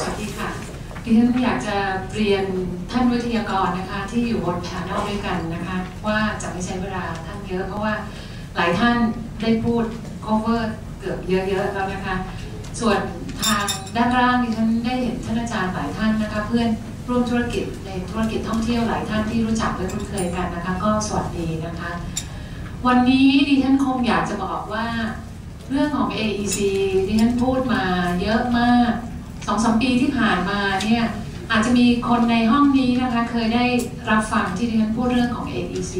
สวัสดีค่ะดิฉันอยากจะเรียนท่านวิทยากรนะคะ ที่อยู่บนแผนด้วยกันนะคะ ว่าจะไม่ใช้เวลาท่านเยอะ เพราะว่าหลายท่านได้พูด cover เกือบเยอะๆแล้วนะคะ ส่วนทางด้านล่างดิฉันได้เห็นท่านอาจารย์หลายท่านนะคะ เพื่อนร่วมธุรกิจในธุรกิจท่องเที่ยวหลายท่านที่รู้จักและคุ้นเคยกันนะคะ ก็สวัสดีนะคะ วันนี้ดิฉันคงอยากจะบอกว่า เรื่องของ AEC ดิฉันพูดมาเยอะมาก สองสมปีที่ผ่านมาเนี่ยอาจจะมีคนในห้องนี้นะคะเคยได้รับฟังที่ดิฉันพูดเรื่องของ AEC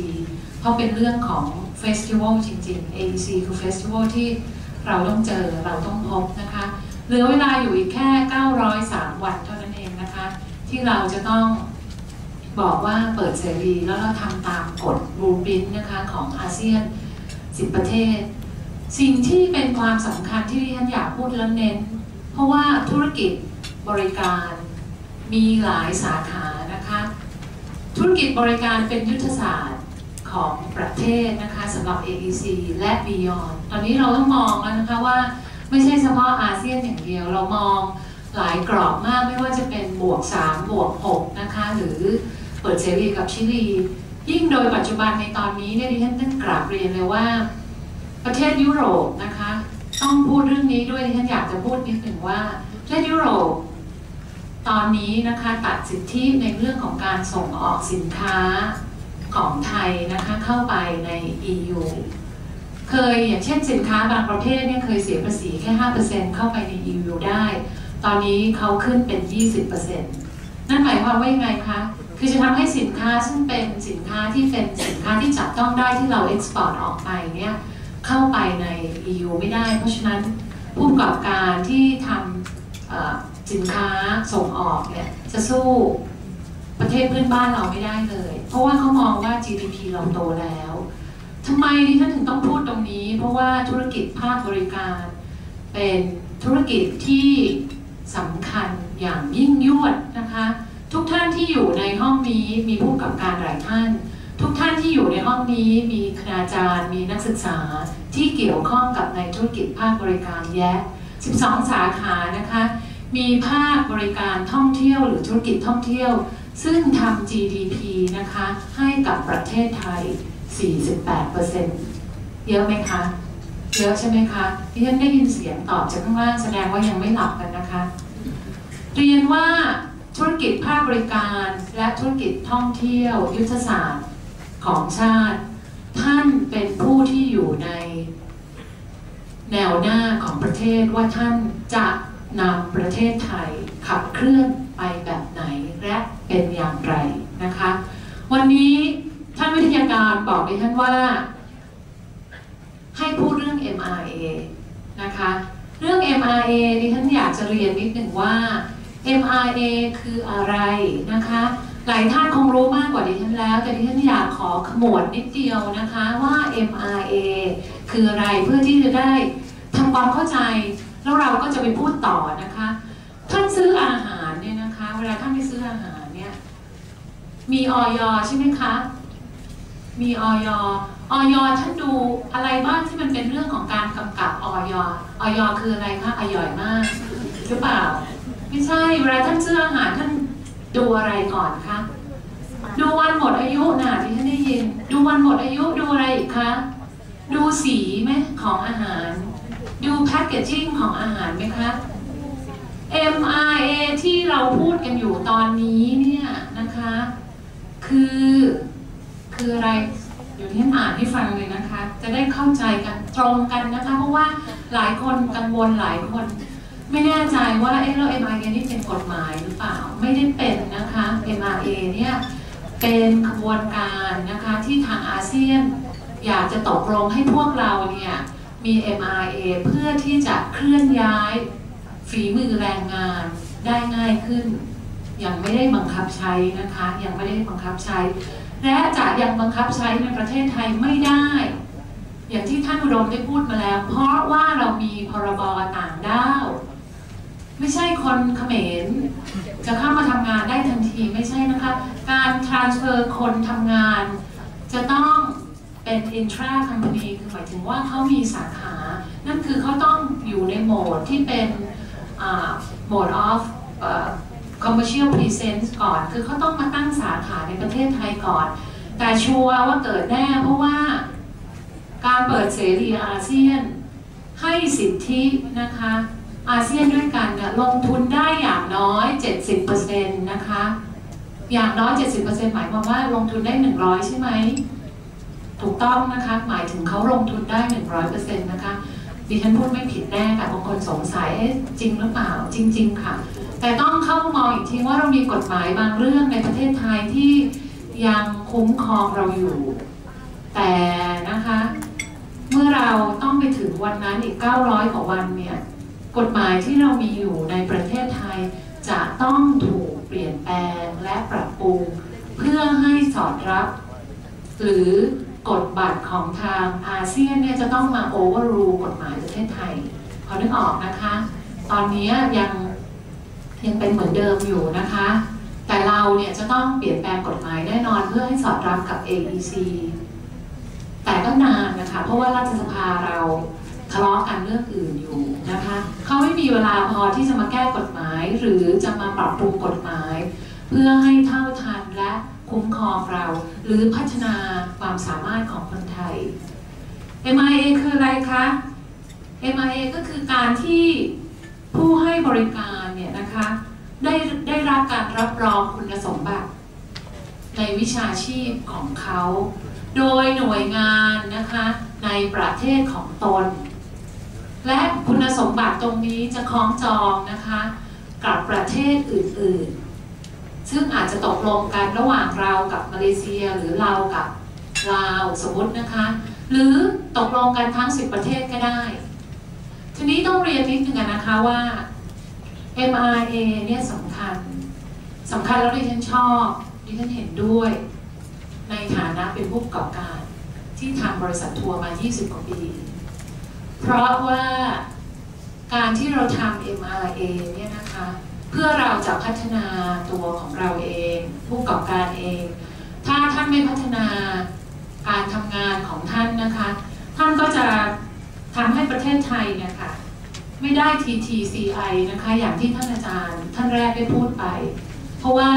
เพราะเป็นเรื่องของเฟสติวัลจริงๆ AEC คือเฟสติวัลที่เราต้องเจอเราต้องพบนะคะเหลือเวลาอยู่อีกแค่ 903 วันเท่านั้นเองนะคะ ที่เราจะต้องบอกว่าเปิดเสรีแล้วเราทำตามกฎรูบินนะคะของอาเซียน 10 ประเทศ สิ่งที่เป็นความสำคัญที่ดิฉันอยากพูดแล้วเน้น เพราะว่าธุรกิจบริการมีหลายสาขานะคะ ธุรกิจบริการเป็นยุทธศาสตร์ของประเทศนะคะสำหรับ AEC และ Beyond ตอนนี้เราต้องมองแล้วนะคะว่าไม่ใช่เฉพาะอาเซียนอย่างเดียว เรามองหลายกรอบมากไม่ว่าจะเป็นบวก 3 บวก 6 นะคะ หรือเปิดเสรีกับชิลี ยิ่งโดยปัจจุบันในตอนนี้เนี่ยดิฉันต้องกราบเรียนเลยว่า ประเทศยุโรปนะคะ ต้องพูดเรื่องนี้ด้วยที่ฉันอยากจะพูดนิดหนึ่งว่าประเทศยุโรปตอนนี้นะคะตัดสิทธิในเรื่องของการส่งออกสินค้าของไทยนะคะเข้าไปใน EU เคยอย่างเช่นสินค้าบางประเภทเนี่ยเคยเสียภาษีแค่ 5%เข้าไปใน EU ได้ ตอนนี้เขาขึ้นเป็น 20%นั่นหมายความว่ายังไงคะ คือจะทำให้สินค้าซึ่งเป็นสินค้าที่เป็นสินค้าที่จับต้องได้ที่เราเอ็กซ์พอร์ตออกไปเนี่ย เข้าไปใน EU ไม่ได้ เพราะฉะนั้นผู้ประกอบการที่ทำสินค้าส่งออกเนี่ยจะสู้ประเทศเพื่อนบ้านเราไม่ได้เลย เพราะว่าเขามองว่า GDP เราโตแล้วทำไมดิฉันถึงต้องพูดตรงนี้ เพราะว่าธุรกิจภาคบริการ เป็นธุรกิจที่สำคัญอย่างยิ่งยวดนะคะ ทุกท่านที่อยู่ในห้องนี้มีผู้กำกับการหลายท่าน ทุกท่านที่อยู่ในห้องนี้มีคณาจารย์ มีนักศึกษาที่เกี่ยวข้องกับในธุรกิจภาคบริการแยะ 12 สาขานะคะ มีภาคบริการท่องเที่ยวหรือธุรกิจท่องเที่ยว ซึ่งทำ GDP นะคะให้กับประเทศไทย 48%เยอะไหมคะ เยอะใช่ไหมคะที่ฉันได้ยินเสียงตอบจากข้างล่างแสดงว่ายังไม่หลับกันนะคะ เรียนว่าธุรกิจภาคบริการและธุรกิจท่องเที่ยวยุทธศาสตร์ ของชาติ ท่านเป็นผู้ที่อยู่ใน แนวหน้าของประเทศว่าท่านจะนำประเทศไทยขับเคลื่อนไปแบบไหนและเป็นอย่างไรนะคะ วันนี้ท่านวิทยาการบอกดิฉันว่า ให้พูดเรื่อง MRA นะคะเรื่อง MRA ดิฉันอยากจะเรียนนิดหนึ่งว่า MRA คืออะไรนะคะ หลายท่านคงรู้มากกว่าดิฉันแล้ว แต่ดิฉันอยากขอขมวดนิดเดียวนะคะว่า MRA คืออะไรเพื่อที่จะได้ทำความเข้าใจ แล้วเราก็จะไปพูดต่อนะคะ ท่านซื้ออาหารเนี่ยนะคะ เวลาท่านไปซื้ออาหารเนี่ยมีออยใช่ไหมคะ มีออยออยท่านดูอะไรบ้างที่มันเป็นเรื่องของการกำกับออยออยคืออะไรคะอร่อยมากหรือเปล่า ไม่ใช่เวลาท่านซื้ออาหารท่าน ดูอะไรก่อนคะดูวันหมดอายุนะที่ท่านได้ยิน ดูวันหมดอายุดูอะไรอีกคะดูสีไหมของอาหาร ดูแพคเกจจิ้งของอาหารไหมคะ MRA ที่เราพูดกันอยู่ตอนนี้เนี่ยนะคะ คือ คืออะไรเดี๋ยวที่ฉันอ่านให้ฟังเลยนะคะ จะได้เข้าใจกันตรงกันนะคะ เพราะว่าหลายคนกังวลหลายคน ไม่แน่ใจว่าเอ๊ะแล้ว MRA นี่เป็นกฎหมายหรือเปล่า ไม่ได้เป็นนะคะ MRA เนี่ยเป็นขบวนการนะคะที่ทางอาเซียนอยากจะตกลงให้พวกเราเนี่ยมี MRA เพื่อที่จะเคลื่อนย้ายฝีมือแรงงานได้ง่ายขึ้น ยังไม่ได้บังคับใช้นะคะ ยังไม่ได้บังคับใช้ และจะยังบังคับใช้ในประเทศไทยไม่ได้ อย่างที่ท่านอุดมได้พูดมาแล้ว เพราะว่าเรามีพรบต่างด้าว ไม่ใช่คนเขมรจะเข้ามาทำงานได้ทันทีไม่ใช่นะคะ การ transfer คนทำงาน จะต้องเป็น intra company คือหมายถึงว่าเขามีสาขา นั่นคือเขาต้องอยู่ในโหมดที่เป็นโหมด of commercial presence ก่อน คือเขาต้องมาตั้งสาขาในประเทศไทยก่อน แต่ชัวร์ว่าเกิดแน่เพราะว่าการเปิดเสรีอาเซียนให้สิทธินะคะ อาเซียนด้วยกันเนี่ยลงทุนได้อย่างน้อย 70%นะคะ อย่างน้อย 70%หมายความว่าลงทุนได้ 100 ใช่ไหม ถูกต้องนะคะ หมายถึงเขาลงทุนได้ 100%นะคะดิฉันพูดไม่ผิดแน่แต่บางคนสงสัยจริงหรือเปล่าจริง ๆ ค่ะ แต่ต้องเข้ามองอีกทีว่าเรามีกฎหมายบางเรื่องในประเทศไทยที่ยังคุ้มครองเราอยู่ แต่นะคะ เมื่อเราต้องไปถึงวันนั้นอีก 900 กว่าวันเนี่ย กฎหมายที่เรามีอยู่ในประเทศไทย จะต้องถูกเปลี่ยนแปลงและปรับปรุง เพื่อให้สอดรับ หรือกฎบัตรของทางอาเซียนเนี่ยจะต้องมาโอเวอร์รูกฎหมายประเทศไทยพอนึกออกนะคะ ตอนนี้ยังยังเป็นเหมือนเดิมอยู่นะคะ แต่เราเนี่ยจะต้องเปลี่ยนแปลงกฎหมายแน่นอนเพื่อให้สอดรับกับ AEC แต่ก็นานนะคะ เพราะว่ารัฐสภาเรา ทะเลาะกันเรื่องอื่นอยู่นะคะเขาไม่มีเวลาพอที่จะมาแก้กฎหมาย หรือจะมาปรับปรุงกฎหมาย เพื่อให้เท่าทันและคุ้มครองเรา หรือพัฒนาความสามารถของคนไทย MIA คืออะไรคะ MIA ก็คือการที่ผู้ให้บริการเนี่ยนะคะได้ได้รับการรับรองคุณสมบัติ ในวิชาชีพของเขา โดยหน่วยงานนะคะในประเทศของตน และคุณสมบัติตรงนี้จะคล้องจองนะคะกับประเทศอื่นๆ ซึ่งอาจจะตกลงกันระหว่างเรากับมาเลเซียหรือเรากับลาวสมมตินะคะ หรือตกลงกันทั้ง 10 ประเทศก็ได้ ทีนี้ต้องเรียนนิดนึงนะคะว่า MRA เนี่ยสำคัญสำคัญแล้วดิฉันชอบดิฉันเห็นด้วย ในฐานะเป็นผู้ประกอบการที่ทำบริษัททัวร์มา 20 กว่าปี เพราะว่าการที่เราทำ MRA เนี่ยนะคะเพื่อเราจะพัฒนาตัวของเราเอง ผู้ประกอบการเอง ถ้าท่านไม่พัฒนาการทำงานของท่านนะคะ ท่านก็จะทำให้ประเทศไทยเนี่ยค่ะไม่ได้ TTCI นะคะอย่างที่ท่านอาจารย์ ท่านแรกได้พูดไป เพราะว่า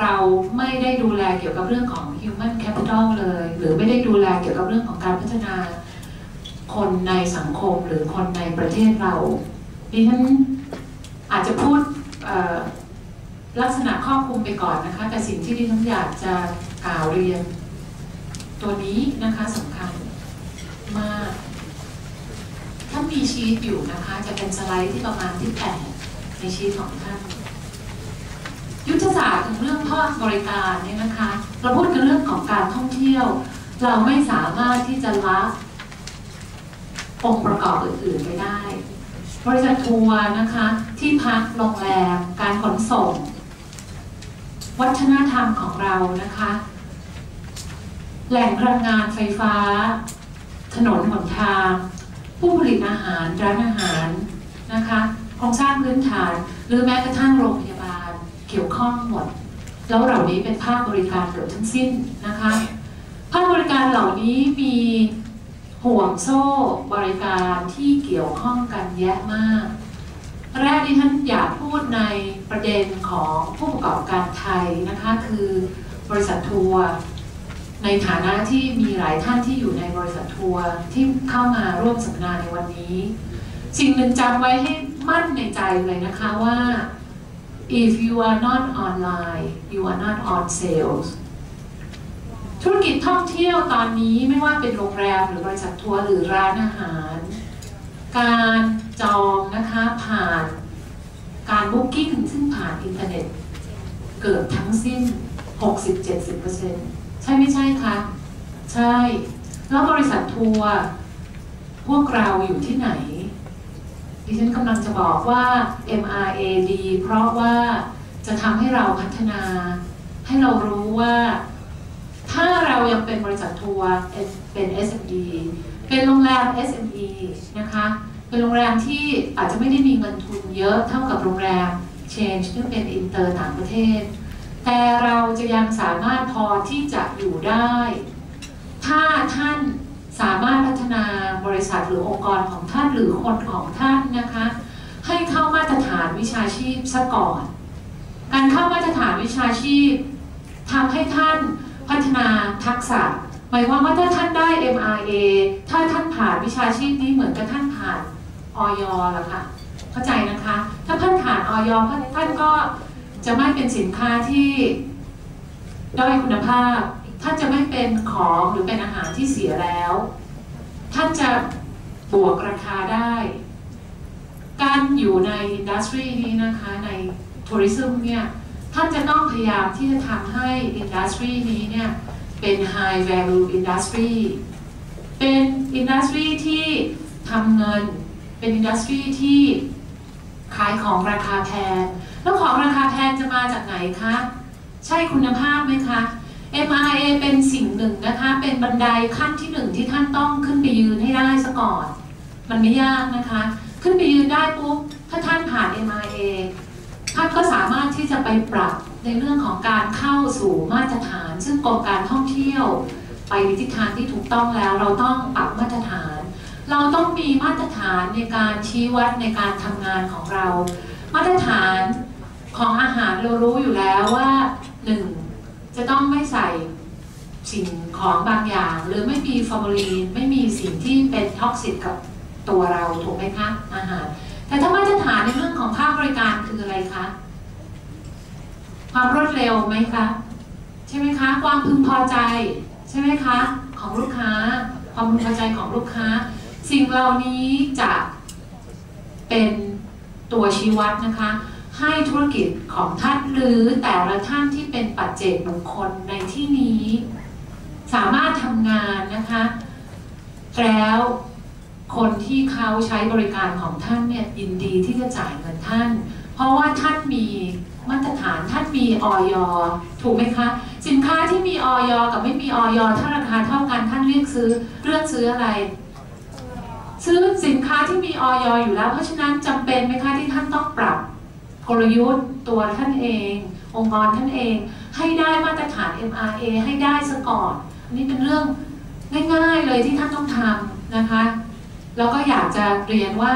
เราไม่ได้ดูแลเกี่ยวกับเรื่องของ human capital เลย หรือไม่ได้ดูแลเกี่ยวกับเรื่องของการพัฒนา คนในสังคมหรือคนในประเทศเราดิฉันอาจจะพูดลักษณะครอบคลุมไปก่อนนะคะ แต่สิ่งที่ดิฉันอยากจะกล่าวเรียน ตัวนี้นะคะสำคัญมาก ถ้ามีชีตอยู่นะคะ จะเป็นสไลด์ที่ประมาณที่แปดในชีตของท่านยุทธศาสตร์ถึงเรื่องภาคบริการเนี่ยนะคะ เราพูดกันเรื่องของการท่องเที่ยว เราไม่สามารถที่จะละ องค์ประกอบอื่นๆไปได้ บริษัททัวร์นะคะ ที่พักโรงแรมการขนส่ง วัฒนธรรมของเรานะคะ แหล่งพลังงานไฟฟ้า ถนนหนทาง ผู้ผลิตอาหารร้านอาหารนะคะโครงสร้างพื้นฐาน หรือแม้กระทั่งโรงพยาบาลเกี่ยวข้องหมด แล้วเหล่านี้เป็นภาคบริการเกือบทั้งสิ้นนะคะ ภาคบริการเหล่านี้มี ห่วงโซ่บริการที่เกี่ยวข้องกันแยะมาก แรกที่ท่านอยากพูดในประเด็นของผู้ประกอบการไทยนะคะคือบริษัททัวร์ในฐานะที่มีหลายท่านที่อยู่ในบริษัททัวร์ที่เข้ามาร่วมสัมมนาในวันนี้ สิ่งหนึ่งจำไว้ให้มั่นในใจเลยนะคะว่า if you are not online you are not on sales ธุรกิจท่องเที่ยวตอนนี้ไม่ว่าเป็นโรงแรมหรือบริษัททัวร์หรือร้านอาหาร การจองนะคะผ่านการบุ๊กกิ้งซึ่งผ่านอินเทอร์เน็ต เกิดทั้งสิ้น 60-70%ใช่ไม่ใช่คะใช่ แล้วบริษัททัวร์พวกเราอยู่ที่ไหน ดิฉันกำลังจะบอกว่า MRA ดีเพราะว่าจะทำให้เราพัฒนา ให้เรารู้ว่า ถ้าเรายังเป็นบริษัททัวร์เป็น SME เป็นโรงแรม SME นะคะเป็นโรงแรมที่อาจจะไม่ได้มีเงินทุนเยอะเท่ากับโรงแรม Change ที่เป็นอินเตอร์ต่างประเทศ แต่เราจะยังสามารถพอที่จะอยู่ได้ ถ้าท่านสามารถพัฒนาบริษัทหรือองค์กรของท่านหรือคนของท่านนะคะ ให้เข้ามาตรฐฐานวิชาชีพซะก่อน การเข้ามาตรฐานวิชาชีพทำให้ท่าน พัฒนาทักษะ หมายความว่าถ้าท่านได้ MRA ถ้าท่านผ่านวิชาชีพนี้เหมือนกับท่านผ่านออยละค่ะเข้าใจนะคะ ถ้าท่านผ่านออยท่านก็จะไม่เป็นสินค้าที่ด้อยคุณภาพ ท่านจะไม่เป็นของหรือเป็นอาหารที่เสียแล้ว ท่านจะบวกราคาได้ การอยู่ในอินดัสทรีนี้นะคะในทัวริซึมเนี่ย ท่านจะต้องพยายามที่จะทำให้อินดัสทรีนี้เนี่ยเป็น high value industry เป็นอินดัสทรีที่ทำเงิน เป็นอินดัสทรีที่ขายของราคาแพง แล้วของราคาแพงจะมาจากไหนคะ ใช่คุณภาพไหมคะ MRA เป็นสิ่งหนึ่งนะคะ เป็นบันไดขั้นที่หนึ่งที่ท่านต้องขึ้นไปยืนให้ได้ซะก่อน มันไม่ยากนะคะ ขึ้นไปยืนได้ปุ๊บ ถ้าท่านผ่าน MRA ท่านก็สามารถที่จะไปปรับในเรื่องของการเข้าสู่มาตรฐาน ซึ่งกรมการท่องเที่ยว ไปในทิศทางที่ถูกต้องแล้ว เราต้องปรับมาตรฐาน เราต้องมีมาตรฐานในการชี้วัดในการทำงานของเรา มาตรฐานของอาหารเรารู้อยู่แล้วว่าหนึ่งจะต้องไม่ใส่สิ่งของบางอย่าง หรือไม่มีฟอร์มาลีนไม่มีสิ่งที่เป็นท็อกซิกกับตัวเราถูกไหมคะอาหาร แต่ถ้ามาตรฐานในเรื่องของภาคบริการคืออะไรคะ ความรวดเร็วไหมคะ ใช่ไหมคะ ความพึงพอใจ ใช่ไหมคะ ของลูกค้า ความพึงพอใจของลูกค้า สิ่งเหล่านี้จะเป็นตัวชี้วัดนะคะ ให้ธุรกิจของท่านหรือแต่ละท่านที่เป็นปัจเจกบุคคลในที่นี้ สามารถทำงานนะคะ แล้ว คนที่เขาใช้บริการของท่านเนี่ยยินดีที่จะจ่ายเงินท่าน เพราะว่าท่านมีมาตรฐานท่านมีออยถูกไหมคะ สินค้าที่มีออยกับไม่มีออยถ้าราคาเท่ากันท่านเลือกซื้อเลือกซื้ออะไร ซื้อสินค้าที่มีออยอยู่แล้ว เพราะฉะนั้นจำเป็นไหมคะที่ท่านต้องปรับกลยุทธ์ตัวท่านเอง องค์กรท่านเอง ให้ได้มาตรฐาน MRA ให้ได้ซะก่อนอันนี้เป็นเรื่องง่ายๆเลยที่ท่านต้องทำนะคะ แล้วก็อยากจะเรียนว่า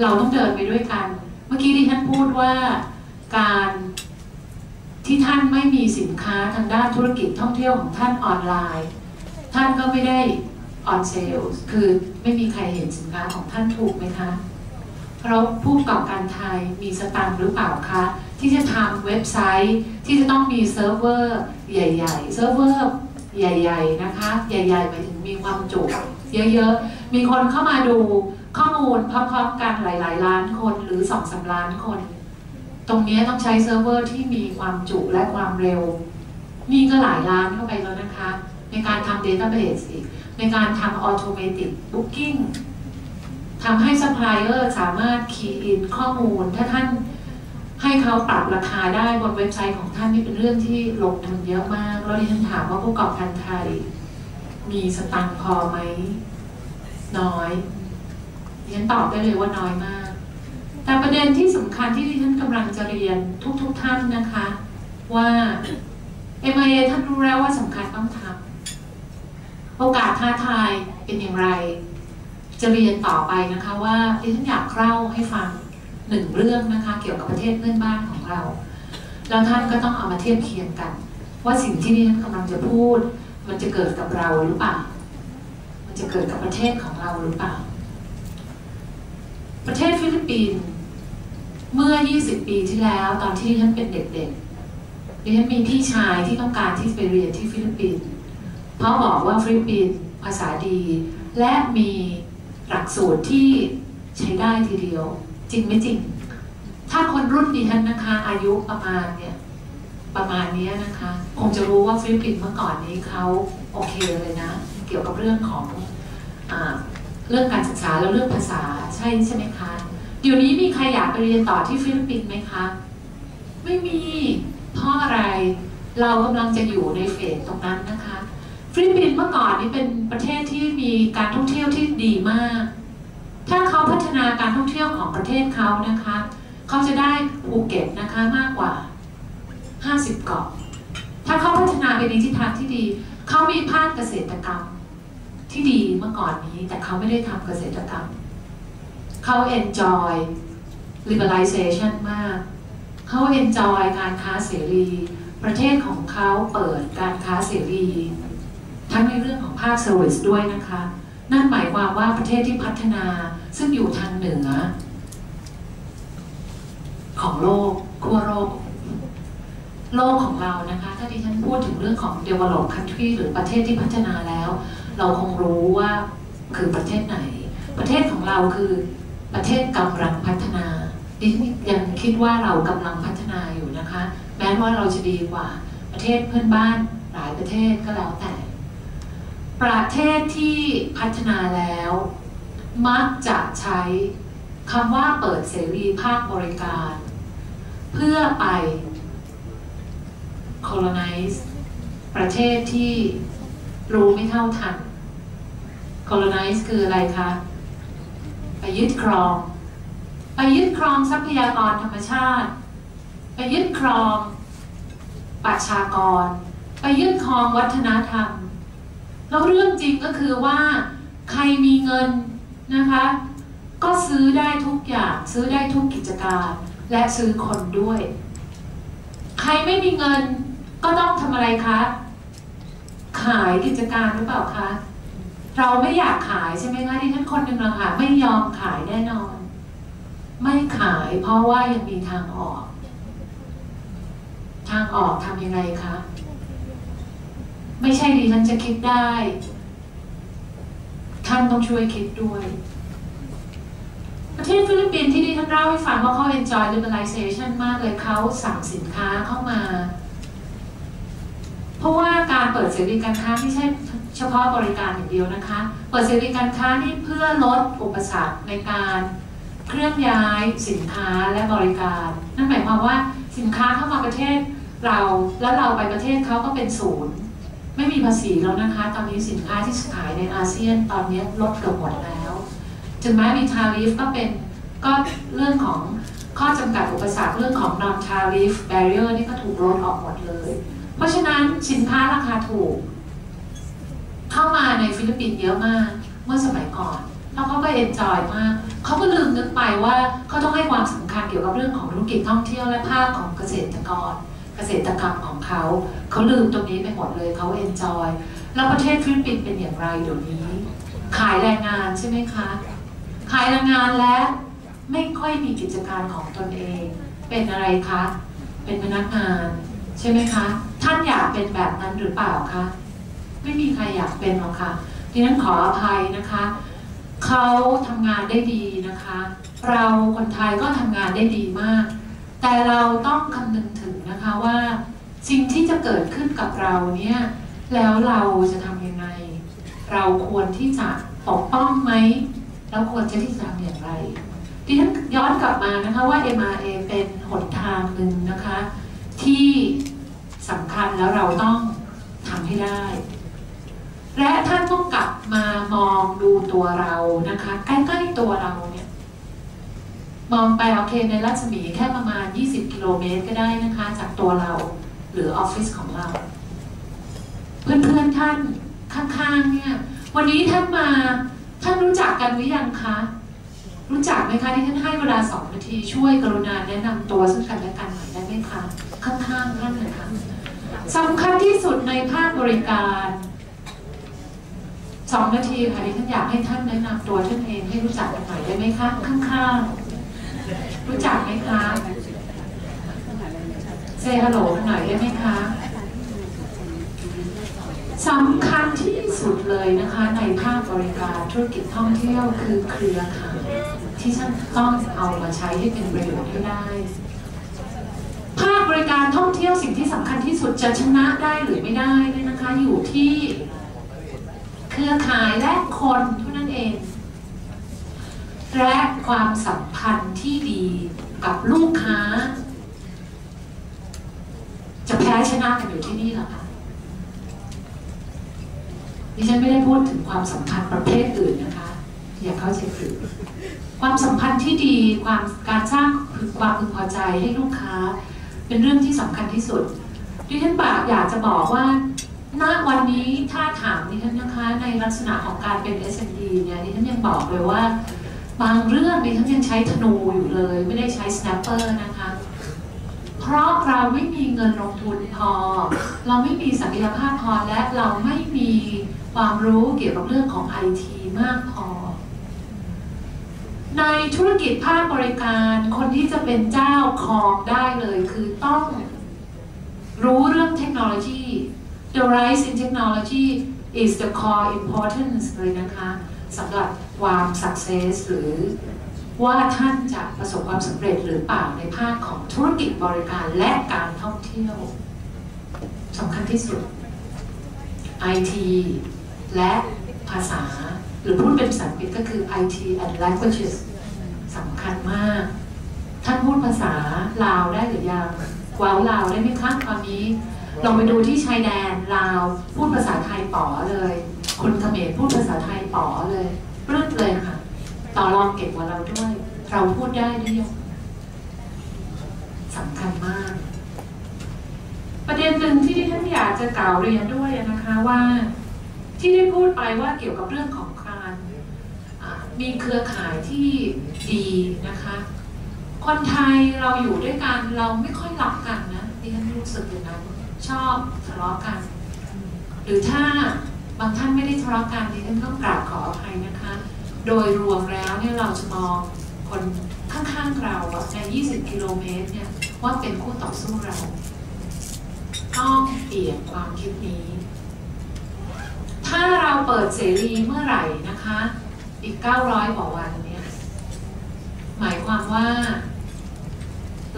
เราต้องเดินไปด้วยกัน เมื่อกี้ที่ท่านพูดว่าการที่ท่านไม่มีสินค้าทางด้านธุรกิจท่องเที่ยวของท่านออนไลน์ ท่านก็ไม่ได้ออนเซลคือไม่มีใครเห็นสินค้าของท่านถูกไหมคะ เพราะผู้ประกอบการไทยมีสตังค์หรือเปล่าคะ ที่จะทำเว็บไซต์ที่จะต้องมีเซิร์ฟเวอร์ใหญ่ๆเซิร์ฟเวอร์ใหญ่ ๆ นะคะ ใหญ่ๆหมายถึงมีความจุ เยอะๆ มีคนเข้ามาดูข้อมูลพร้อมๆกันหลาย ๆ ล้านคนหรือสองสาล้านคน ตรงนี้ต้องใช้เซิร์ฟเวอร์ที่มีความจุและความเร็ว นี่ก็หลายล้านเข้าไปแล้วนะคะ ในการทำ Database อีกในการทำ Automatic Booking ทำให้ซัพพลายเออร์สามารถคีย์อินข้อมูล ถ้าท่านให้เขาปรับราคาได้บนเว็บไซต์ของท่านนี่เป็นเรื่องที่ลงทุนเยอะมาก แล้วดิฉันถามว่าผู้ประกอบการไทย มีสตังพอไหม น้อยดิฉันตอบได้เลยว่าน้อยมาก แต่ประเด็นที่สำคัญที่ดิฉันกำลังจะเรียนทุกๆทท่านนะคะ ว่า MIA ท่านรู้แล้วว่าสำคัญต้องทำโอกาสท้าทายเป็นอย่างไร จะเรียนต่อไปนะคะว่าดิฉันอยากเล่าให้ฟังหนึ่งเรื่องนะคะ เกี่ยวกับประเทศเพื่อนบ้านของเรา แล้วท่านก็ต้องเอามาเทียบเคียงกัน ว่าสิ่งที่ดิฉันกำลังจะพูด มันจะเกิดกับเราหรือเปล่า มันจะเกิดกับประเทศของเราหรือเปล่า ประเทศฟิลิปปินส์เมื่อ 20 ปีที่แล้วตอนที่ฉันเป็นเด็กๆดิฉันมีพี่ชายที่ต้องการที่จะไปเรียนที่ฟิลิปปินส์เพราะบอกว่าฟิลิปปินส์ภาษาดี และมีหลักสูตรที่ใช้ได้ทีเดียว จริงไม่จริง ถ้าคนรุ่นดิฉันนะคะอายุประมาณเนี่ย ประมาณนี้นะคะคงจะรู้ว่าฟิลิปปินส์เมื่อก่อนนี้เขาโอเคเลยนะ เกี่ยวกับเรื่องของอเรื่องการศึกษาแล้วเรื่องภาษาใช่ใช่ไหมคะเดี๋ยวนี้มีใครอยากไปเรียนต่อที่ฟิลิปปินส์ไหมคะ ไม่มีเพราะอะไรเรากำลังจะอยู่ในเฟสตรงนั้นนะคะฟิลิปปินส์เมื่อก่อนนี้เป็นประเทศที่มีการท่องเที่ยวที่ดีมาก ถ้าเขาพัฒนาการท่องเที่ยวของประเทศเขานะคะ เขาจะได้ภูเก็ตนะคะมากกว่า 50 เกาะ ถ้าเขาพัฒนาไปในทิศทางที่ดี เขามีภาคเกษตรกรรม ที่ดีเมื่อก่อนนี้ แต่เขาไม่ได้ทำเกษตรกรรม เขาเอนจอย liberalization มาก เขา enjoy การค้าเสรี ประเทศของเขาเปิดการค้าเสรี ทั้งในเรื่องของภาคเซอร์วิสด้วยนะคะ นั่นหมายความว่าประเทศที่พัฒนาซึ่งอยู่ทางเหนือ ของโลกขั้วโลก โลกของเรานะคะถ้าดิฉันพูดถึงเรื่องของ develop country หรือประเทศที่พัฒนาแล้ว เราคงรู้ว่าคือประเทศไหน ประเทศของเราคือประเทศกำลังพัฒนาดิฉันยังคิดว่าเรากำลังพัฒนาอยู่นะคะ แม้ว่าเราจะดีกว่าประเทศเพื่อนบ้านหลายประเทศก็แล้วแต่ ประเทศที่พัฒนาแล้ว มักจะใช้คำว่าเปิดเสรีภาคบริการ เพื่อไป colonize ประเทศที่รู้ไม่เท่าทัน colonize คืออะไรคะ ไปยึดครอง ไปยึดครองทรัพยากรธรรมชาติ ไปยึดครองประชากร ไปยึดครองวัฒนธรรม แล้วเรื่องจริงก็คือว่าใครมีเงินนะคะ ก็ซื้อได้ทุกอย่างซื้อได้ทุกกิจการ และซื้อคนด้วย ใครไม่มีเงิน ก็ต้องทำอะไรคะ ขายกิจการหรือเปล่าคะเราไม่อยากขายใช่ไหมคะที่ท่านคนหนึ่งละค่ะไม่ยอมขายแน่นอน ไม่ขายเพราะว่ายังมีทางออก ทางออกทำยังไงคะไม่ใช่ดิฉันจะคิดได้ ท่านต้องช่วยคิดด้วย ประเทศฟิลิปปินส์ที่ดิฉันเล่าให้ฟังว่าเขา enjoy liberalization มากเลยเขาสั่งสินค้าเข้ามา เพราะว่าการเปิดเสรีการค้าไม่ใช่เฉพาะบริการอย่างเดียวนะคะ เปิดเสรีการค้านี่เพื่อลดอุปสรรคในการเคลื่อนย้ายสินค้าและบริการ นั่นหมายความว่าสินค้าเข้ามาประเทศเราแล้วเราไปประเทศเขาก็เป็นศูนย์ ไม่มีภาษีแล้วนะคะ ตอนนี้สินค้าที่ขายในอาเซียนตอนนี้ลดเกือบหมดแล้วถึงแม้มีทาริฟก็เป็นก็เรื่องของข้อจำกัดอุปสรรคเรื่องของ non tariff barrier นี่ก็ถูกลดออกหมดเลย เพราะฉะนั้นสินค้าราคาถูก เข้ามาในฟิลิปปินส์เยอะมากเมื่อสมัยก่อน แล้วเขาก็เอ็นจอยมากเขาก็ลืมนึกไปว่าเขาต้องให้ความสำคัญเกี่ยวกับเรื่องของธุรกิจท่องเที่ยวและภาคของเกษตรกร เกษตรกรรมของเขาเขาลืมตรงนี้ไปหมดเลยเขาเอ็นจอยแล้วประเทศฟิลิปปินส์เป็นอย่างไรเดี๋ยวนี้ ขายแรงงานใช่ไหมคะขายแรงงานและไม่ค่อยมีกิจการของตนเอง เป็นอะไรคะ เป็นพนักงาน ใช่ไหมคะ ท่านอยากเป็นแบบนั้นหรือเปล่าคะไม่มีใครอยากเป็นหรอกค่ะทีนั้นขออภัยนะคะ เขาทำงานได้ดีนะคะ เราคนไทยก็ทำงานได้ดีมาก แต่เราต้องคำนึงถึงนะคะว่า สิ่งที่จะเกิดขึ้นกับเราเนี่ยแล้วเราจะทำยังไง เราควรที่จะปกป้องไหมแล้วควรจะที่จะทำอย่างไรดิฉันย้อนกลับมานะคะว่า MRA เป็นหนทางหนึ่งนะคะ ที่สำคัญแล้วเราต้องทำให้ได้ และท่านต้องกลับมามองดูตัวเรานะคะ ใกล้ๆตัวเราเนี่ย มองไปโอเคในรัศมีแค่ประมาณ 20 กิโลเมตรก็ได้นะคะ จากตัวเราหรือออฟฟิศของเรา เพื่อนๆท่านข้างๆเนี่ย วันนี้ท่านมาท่านรู้จักกันหรือยังคะรู้จักไหมคะที่ท่านให้เวลาสองนาทีช่วยกรุณาแนะนำตัวซึ่งกันและกันหน่อย ได้ไหมคะข้างๆท่านเลยค่ะสำคัญที่สุดในภาคบริการสองนาทีค่ะที่ท่านอยากให้ท่านแนะนำตัวท่านเองให้รู้จักกันหน่อยได้ไหมคะข้างๆรู้จักไหมคะเซฮัลโหลกันหน่อยได้ไหมคะสำคัญที่สุดเลยนะคะ ในภาคบริการธุรกิจท่องเที่ยวคือเครือข่ายที่ท่านต้องเอามาใช้ให้เป็นประโยชน์ให้ได้ คบริการท่องเที่ยวสิ่งที่สำคัญที่สุดจะชนะได้หรือไม่ได้เนี่ยนะคะ อยู่ที่เครือข่ายและคนเท่านั้นเอง และความสัมพันธ์ที่ดีกับลูกค้า จะแพ้ชนะกันอยู่ที่นี่หรอคะดิฉันไม่ได้พูดถึงความสัมพันธ์ประเภทอื่นนะคะอย่าเข้าใจผิดความสัมพันธ์ที่ดีความการสร้างความพึงพอใจให้ลูกค้า เป็นเรื่องที่สำคัญที่สุด ดิฉันบากอยากจะบอกว่าณวันนี้ถ้าถามดิฉันนะคะในลักษณะของการเป็น SME เนี่ยดิฉันยังบอกเลยว่า บางเรื่องดิฉันยังใช้ธนูอยู่เลย ไม่ได้ใช้สแนปเปอร์นะคะ เพราะเราไม่มีเงินลงทุนพอ เราไม่มีศักยภาพพอและเราไม่มีความรู้เกี่ยวกับเรื่องของไอทีมากพอ ในธุรกิจภาคบริการคนที่จะเป็นเจ้าครองได้เลยคือต้องรู้เรื่องเทคโนโลยี The rise in technology is the core importance เลยนะคะสำหรับความ success หรือว่าท่านจะประสบความสำเร็จหรือเปล่าในภาคของธุรกิจบริการและการท่องเที่ยวสำคัญที่สุด IT และภาษา หรือพูดเป็นภาษาอังกฤษก็คือ IT and languages สำคัญมาก ท่านพูดภาษาลาวได้หรือยังว้าวลาวได้ไหมคะตอนนี้ลองไปดูที่ชายแดนลาวพูดภาษาไทยป๋อเลย คนเขมรพูดภาษาไทยป๋อเลยปลื้มเลยค่ะ ต่อรองเก่งกว่าเราด้วย เราพูดได้ด้วยสำคัญมาก ประเด็นหนึ่งที่ที่ท่านอยากจะกล่าวเรียนด้วยนะคะว่า ที่ได้พูดไปว่าเกี่ยวกับเรื่องของการ มีเครือข่ายที่ดีนะคะ คนไทยเราอยู่ด้วยกันเราไม่ค่อยรักกันนะดิฉันรู้สึกอย่างนั้นชอบทะเลาะกัน หรือถ้าบางท่านไม่ได้ทะเลาะกันดิฉันต้องกราบขออภัยนะคะ โดยรวมแล้วเนี่ยเราจะมองคนข้างๆเราอะใน 20 กิโลเมตรเนี่ยว่าเป็นคู่ต่อสู้เราต้องเปลี่ยนความคิดนี้ ถ้าเราเปิดเสรีเมื่อไหร่นะคะ อีก 900 กว่าวันเนี่ยหมายความว่า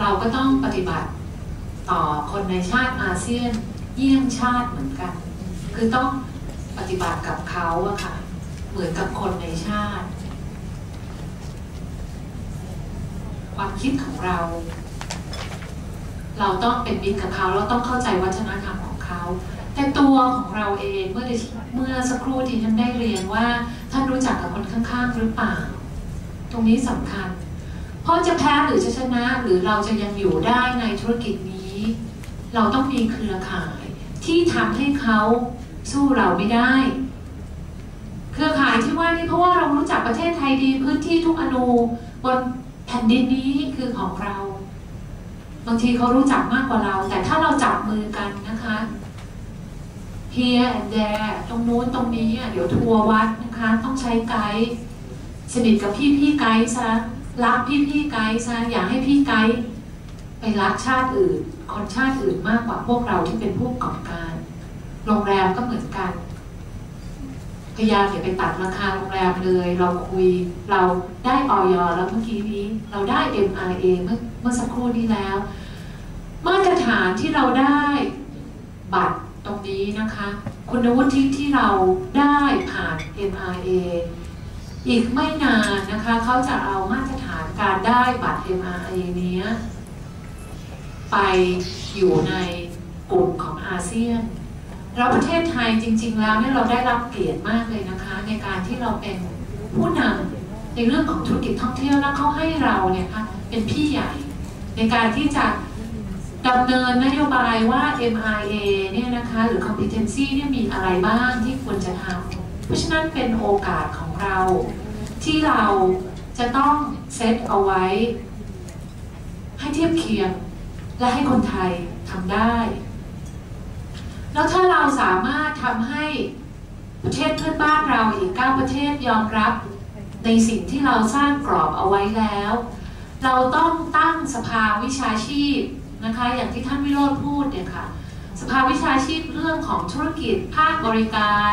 เราก็ต้องปฏิบัติต่อคนในชาติอาเซียน เยี่ยมชาติเหมือนกัน คือต้องปฏิบัติกับเขาอะค่ะ เหมือนกับคนในชาติ ความคิดของเรา เราต้องเป็นมิตรกับเขา เราต้องเข้าใจวัฒนธรรมของเขา แต่ตัวของเราเองเมื่อเมื่อสักครู่ที่ท่านได้เรียนว่า ท่านรู้จักกับคนข้างๆ หรือเปล่า ตรงนี้สำคัญ เพราะจะแพ้หรือจะชนะหรือเราจะยังอยู่ได้ในธุรกิจนี้ เราต้องมีเครือข่ายที่ทำให้เขาสู้เราไม่ได้ เครือข่ายที่ว่านี่เพราะว่าเรารู้จักประเทศไทยดีพื้นที่ทุกอนูบนแผ่นดินนี้คือของเรา บางทีเขารู้จักมากกว่าเรา แต่ถ้าเราจับมือกันนะคะ here and there ตรงนู้นตรงนี้อะเดี๋ยวทัวร์วัดนะคะ ต้องใช้ไกด์สนิทกับพี่พี่ไกด์ซะรักพี่พี่ไกด์ซะอย่าให้พี่ไกด์ไปรักชาติอื่นคนชาติอื่นมากกว่าพวกเราที่เป็นผู้ประกอบการ โรงแรมก็เหมือนกัน พยายามอย่าไปตัดราคาโรงแรมเลย เราคุยเราได้ออยแล้วเมื่อกี้นี้ เราได้ MRA เมื่อเมื่อสักครู่นี้แล้ว มาตรฐานที่เราได้บัตร ตรงนี้นะคะ คุณวุฒิที่เราได้ผ่าน MRA อีกไม่นานนะคะเขาจะเอามาตรฐานการได้บัตร MRA เนี้ยไปอยู่ในกลุ่มของอาเซียน เราประเทศไทยจริง ๆ แล้วเนี่ยเราได้รับเกียรติมากเลยนะคะ ในการที่เราเป็นผู้นำในเรื่องของธุรกิจท่องเที่ยวแล้วเขาให้เราเนี่ยค่ะเป็นพี่ใหญ่ ในการที่จะ ดำเนินนโยบายว่า MIA เนี่ยนะคะหรือ competency เนี่ยมีอะไรบ้างที่ควรจะทำเพราะฉะนั้นเป็นโอกาสของเรา ที่เราจะต้องเซตเอาไว้ ให้เทียบเคียง และให้คนไทยทำได้ แล้วถ้าเราสามารถทำให้ประเทศเพื่อนบ้านเราอีก 9 ประเทศยอมรับในสิ่งที่เราสร้างกรอบเอาไว้แล้ว เราต้องตั้งสภาวิชาชีพ นะคะอย่างที่ท่านวิโรธพูดเนี่ยค่ะสภาวิชาชีพเรื่องของธุรกิจภาคบริการ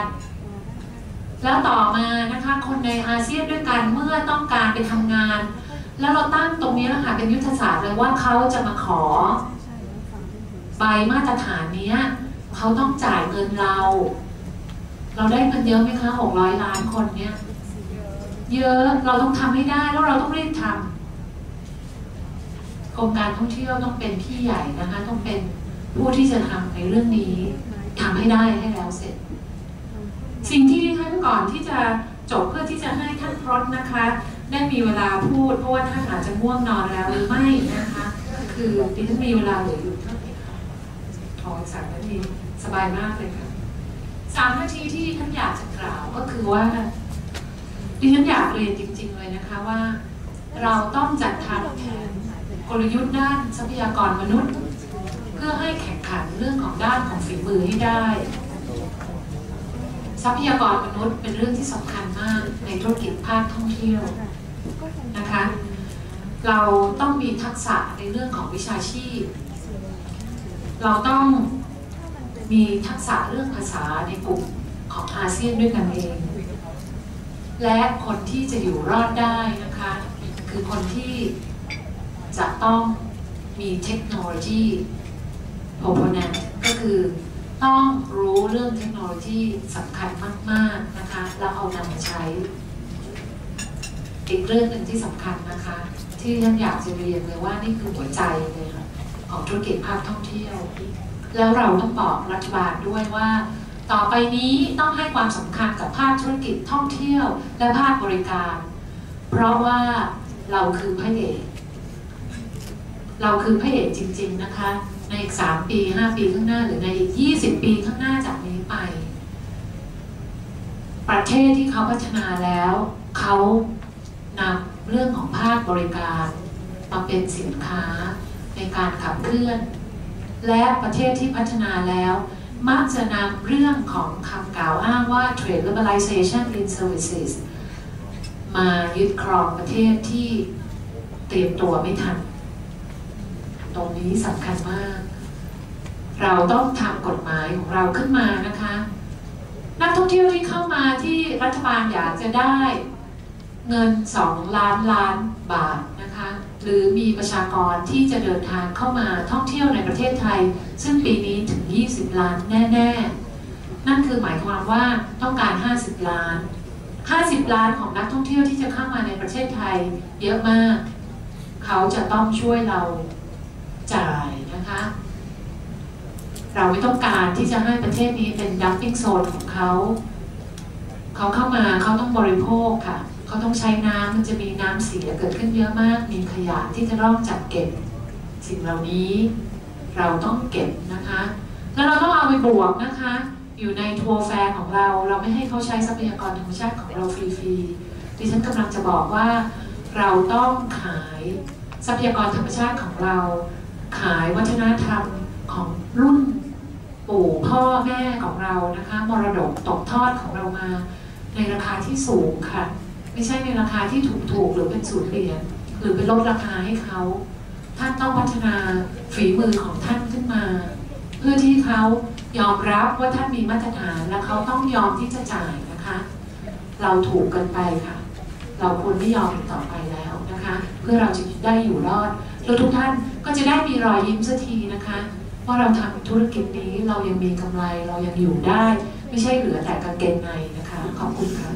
แล้วต่อมานะคะคนในอาเซียนด้วยกันเมื่อต้องการไปทำงาน แล้วเราตั้งตรงนี้แล้วค่ะเป็นยุทธศาสตร์เลยว่าเขาจะมาขอใบมาตรฐานเนี้ยเขาต้องจ่ายเงินเรา เราได้เงินเยอะไหมคะหกร้อยล้านคนเนี้ยเยอะเราต้องทำให้ได้แล้วเราต้องรีบทำ โครงการท่องเที่ยวต้องเป็นพี่ใหญ่นะคะ ต้องเป็นผู้ที่จะทำในเรื่องนี้ทำให้ได้ให้แล้วเสร็จ สิ่งที่ท่านก่อนที่จะจบเพื่อที่จะให้ท่านพรตนะคะ ได้มีเวลาพูดเพราะว่าท่านอาจจะง่วงนอนแล้วหรือไม่นะคะ คือดิฉันมีเวลาเหลืออยู่เท่าไหร่คะขออสามนาทีสบายมากเลยค่ะสามนาทีที่ท่านอยากจะกล่าวก็คือว่าดิฉันอยากเรียนจริง ๆ เลยนะคะว่า เราต้องจัดทำแผน กลยุทธ์ด้านทรัพยากรมนุษย์ เพื่อให้แข่งขันเรื่องของด้านของฝีมือให้ได้ ทรัพยากรมนุษย์เป็นเรื่องที่สำคัญมากในธุรกิจภาคท่องเที่ยวนะคะเราต้องมีทักษะในเรื่องของวิชาชีพ เราต้องมีทักษะเรื่องภาษาในกลุ่มของอาเซียนด้วยกันเอง และคนที่จะอยู่รอดได้นะคะ คือคนที่ จะต้องมีเทคโนโลยีโ o โ o น e n t ก็คือต้องรู้เรื่องเทคโนโลยีสำคัญมาก ๆ นะคะ แล้วเอานำมาใช้ อีกเรื่องหนึ่งที่สำคัญนะคะ ที่ท่านอยากจะเรียนเลยว่านี่คือหัวใจเลยค่ะของธุรกิจภาคท่องเที่ยว แล้วเราต้องบอกรัฐบาลด้วยว่า ต่อไปนี้ต้องให้ความสำคัญกับภาคธุรกิจท่องเที่ยว และภาคบริการ เพราะว่าเราคือพระเอก เราคือพระเอกจริง ๆนะคะ ในอีก3ปี5ปีข้างหน้าหรือในอีก20ปีข้างหน้าจากนี้ไป ประเทศที่เขาพัฒนาแล้ว เขานำเรื่องของภาคบริการมาเป็นสินค้าในการขับเคลื่อน และประเทศที่พัฒนาแล้วมักจะนำเรื่องของคำกล่าวอ้างว่า trade liberalization in services มายึดครองประเทศที่เตรียมตัวไม่ทัน ตรงนี้สำคัญมาก เราต้องทำกฎหมายของเราขึ้นมานะคะ นักท่องเที่ยวที่เข้ามาที่รัฐบาลอยากจะได้ เงิน 2 ล้านล้านบาทนะคะ หรือมีประชากรที่จะเดินทางเข้ามาท่องเที่ยวในประเทศไทย ซึ่งปีนี้ถึง 20 ล้านแน่ ๆ นั่นคือหมายความว่าต้องการ 50 ล้าน 50 ล้านของนักท่องเที่ยวที่จะเข้ามาในประเทศไทย เยอะมาก เขาจะต้องช่วยเรา จ่ายนะคะ เราไม่ต้องการที่จะให้ประเทศนี้เป็นดัมปิ้งโซนของเขาเขาเข้ามาเขาต้องบริโภคค่ะ เขาต้องใช้น้ำมันจะมีน้ำเสียเกิดขึ้นเยอะมาก มีขยะที่จะต้องจัดเก็บ สิ่งเหล่านี้เราต้องเก็บนะคะ แล้วเราต้องเอาไปบวกนะคะ อยู่ในทัวร์แฟร์ของเรา เราไม่ให้เขาใช้ทรัพยากรธรรมชาติของเราฟรีๆดิฉันกำลังจะบอกว่าเราต้องขายทรัพยากรธรรมชาติของเรา ขายวัฒนธรรมของรุ่นปู่พ่อแม่ของเรานะคะ มรดกตกทอดของเรามา ในราคาที่สูงค่ะ ไม่ใช่ในราคาที่ถูกๆหรือเป็นศูนย์เหรียญหรือไปลดราคาให้เขา ท่านต้องพัฒนาฝีมือของท่านขึ้นมา เพื่อที่เขายอมรับว่าท่านมีมาตรฐานและเขาต้องยอมที่จะจ่ายนะคะ เราถูกกินไปค่ะ เราควรไม่ยอมต่อไปแล้วนะคะ เพื่อเราจะได้อยู่รอดแล้วทุกท่าน ก็จะได้มีรอยยิ้มสักทีนะคะ ว่าเราทำธุรกิจนี้เรายังมีกำไรเรายังอยู่ได้ ไม่ใช่เหลือแต่กางเกงในนะคะ ขอบคุณค่ะ